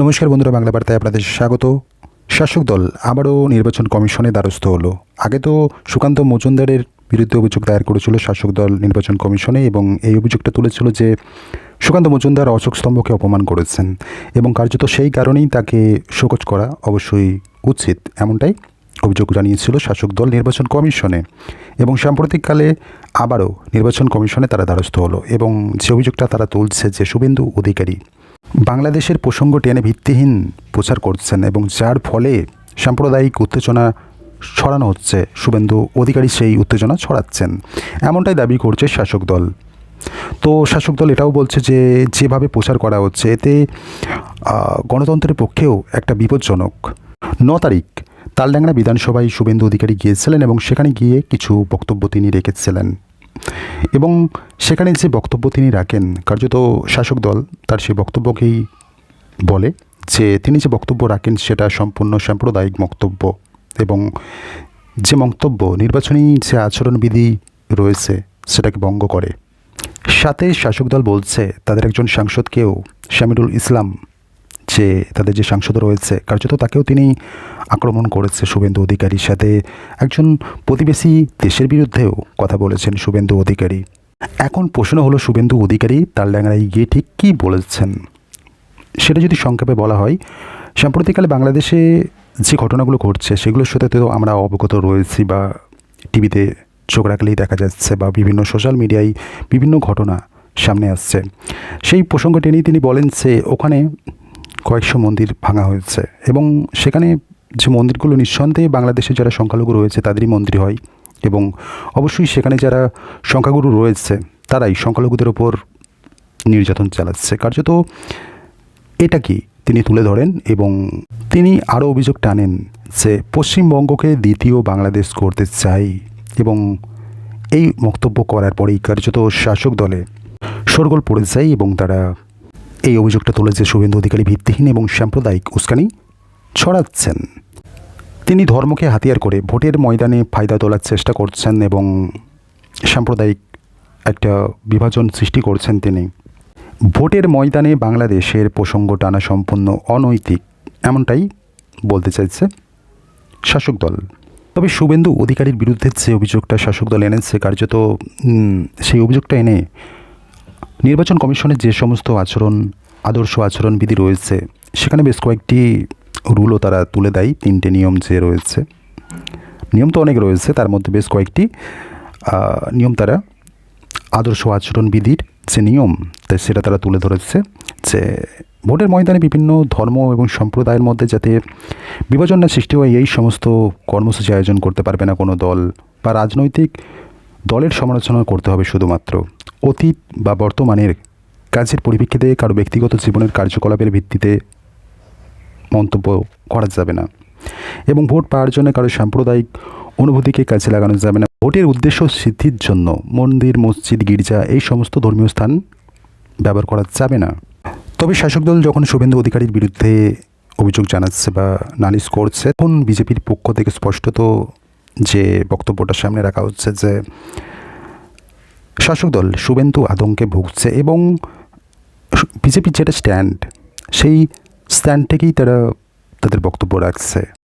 নমস্কার বন্ধুরা, বাংলা বার্তায় আপনাদের স্বাগত। শাসক দল আবারও নির্বাচন কমিশনে দ্বারস্থ হলো। আগে তো সুকান্ত মজুমদারের বিরুদ্ধে অভিযোগ দায়ের করেছিল শাসক দল নির্বাচন কমিশনে এবং এই অভিযোগটা তুলেছিল যে সুকান্ত মজুমদার অশোক স্তম্ভকে অপমান করেছেন এবং কার্যত সেই কারণেই তাকে শোকজ করা অবশ্যই উচিত এমনটাই অভিযোগ জানিয়েছিল শাসক দল নির্বাচন কমিশনে এবং সাম্প্রতিককালে আবারও নির্বাচন কমিশনে তারা দ্বারস্থ হলো এবং যে অভিযোগটা তারা তুলছে যে শুভেন্দু অধিকারী বাংলাদেশের প্রসঙ্গ টেনে ভিত্তিহীন প্রচার করছেন এবং যার ফলে সাম্প্রদায়িক উত্তেজনা ছড়ানো হচ্ছে। শুভেন্দু অধিকারী সেই উত্তেজনা ছড়াচ্ছেন। এমনটাই দাবি করছে শাসক দল। তো শাসক দল এটাও বলছে যে, যেভাবে প্রচার করা হচ্ছে, এতে গণতন্ত্রের পক্ষেও একটা বিপজ্জনক। ন তারিখ, তালডাংরা বিধানসভায় শুভেন্দু অধিকারী গিয়েছিলেন এবং সেখানে গিয়ে কিছু বক্তব্য তিনি রেখেছিলেন। এবং সেখানে যে বক্তব্য তিনি রাখেন, কার্যত শাসক দল তার সেই বক্তব্যকেই বলে যে তিনি যে বক্তব্য রাখেন সেটা সম্পূর্ণ সাম্প্রদায়িক বক্তব্য এবং যে মন্তব্য নির্বাচনী যে আচরণবিধি রয়েছে সেটাকে ভঙ্গ করে। সাথে শাসক দল বলছে, তাদের একজন সাংসদকেও শামিরুল ইসলাম। যে তাদের যে সাংসদ রয়েছে, কার্যত তাকেও তিনি আক্রমণ করেছে শুভেন্দু অধিকারীর সাথে। একজন প্রতিবেশী দেশের বিরুদ্ধেও কথা বলেছেন শুভেন্দু অধিকারী। এখন প্রশ্ন হলো, শুভেন্দু অধিকারী তার তালডাঙ্গায় গিয়ে ঠিক কী বলেছেন? সেটা যদি সংক্ষেপে বলা হয়, সাম্প্রতিককালে বাংলাদেশে যে ঘটনাগুলো ঘটছে, সেগুলোর সাথে তো আমরা অবগত রয়েছি বা টিভিতে চোখ রাখলেই দেখা যাচ্ছে বা বিভিন্ন সোশ্যাল মিডিয়ায় বিভিন্ন ঘটনা সামনে আসছে। সেই প্রসঙ্গ টেনেই তিনি বলেন যে, ওখানে কয়েকশো মন্দির ভাঙা হয়েছে এবং সেখানে যে মন্দিরগুলো নিঃসন্দেহে বাংলাদেশে যারা সংখ্যালঘু রয়েছে তাদেরই মন্দির হয় এবং অবশ্যই সেখানে যারা সংখ্যাগুরু রয়েছে তারাই সংখ্যালঘুদের ওপর নির্যাতন চালাচ্ছে। কার্যত এটা কি তিনি তুলে ধরেন এবং তিনি আরও অভিযোগ টানেন যে পশ্চিমবঙ্গকে দ্বিতীয় বাংলাদেশ করতে চাই এবং এই বক্তব্য করার পরেই কার্যত শাসক দলে শোরগোল পড়ে যায় এবং তারা এই অভিযোগটা তুলেছে শুভেন্দু অধিকারী ভিত্তিহীন এবং সাম্প্রদায়িক উস্কানি ছড়াচ্ছেন। তিনি ধর্মকে হাতিয়ার করে ভোটের ময়দানে ফায়দা তোলার চেষ্টা করছেন এবং সাম্প্রদায়িক একটা বিভাজন সৃষ্টি করছেন তিনি। ভোটের ময়দানে বাংলাদেশের প্রসঙ্গ টানা সম্পূর্ণ অনৈতিক, এমনটাই বলতে চাইছে শাসক দল। তবে শুভেন্দু অধিকারীর বিরুদ্ধে যে অভিযোগটা শাসক দল এনেছে, কার্যত সেই অভিযোগটা এনে নির্বাচন কমিশনের যে সমস্ত আচরণ, আদর্শ আচরণবিধি রয়েছে, সেখানে বেশ কয়েকটি রুলও তারা তুলে দেয়, তিনটে নিয়ম যে রয়েছে। নিয়ম তো অনেক রয়েছে, তার মধ্যে বেশ কয়েকটি নিয়ম তারা আদর্শ আচরণবিধির যে নিয়ম, তাই সেটা তারা তুলে ধরেছে যে ভোটের ময়দানে বিভিন্ন ধর্ম এবং সম্প্রদায়ের মধ্যে যাতে বিভাজন না সৃষ্টি হয়, এই সমস্ত কর্মসূচি আয়োজন করতে পারবে না কোনো দল বা রাজনৈতিক দলের সমালোচনা করতে হবে শুধুমাত্র। অতীত বা বর্তমানের কাজের পরিপ্রেক্ষিতে কারও ব্যক্তিগত জীবনের কার্যকলাপের ভিত্তিতে মন্তব্য করা যাবে না। এবং ভোট পাওয়ার জন্য কারও সাম্প্রদায়িক অনুভূতিকে কাজে লাগানো যাবে না। ভোটের উদ্দেশ্য সিদ্ধির জন্য মন্দির, মসজিদ, গির্জা এই সমস্ত ধর্মীয় স্থান ব্যবহার করা যাবে না। তবে শাসক দল যখন শুভেন্দু অধিকারীর বিরুদ্ধে অভিযোগ জানাচ্ছে বা নালিশ করছে, তখন বিজেপির পক্ষ থেকে স্পষ্টত যে বক্তব্যটা সামনে রাখা হচ্ছে যে শাসক দল শুভেন্দু আতঙ্কে ভুগছে এবং বিজেপির যেটা স্ট্যান্ড সেই স্ট্যান্ড থেকেই তারা তাদের বক্তব্য রাখছে।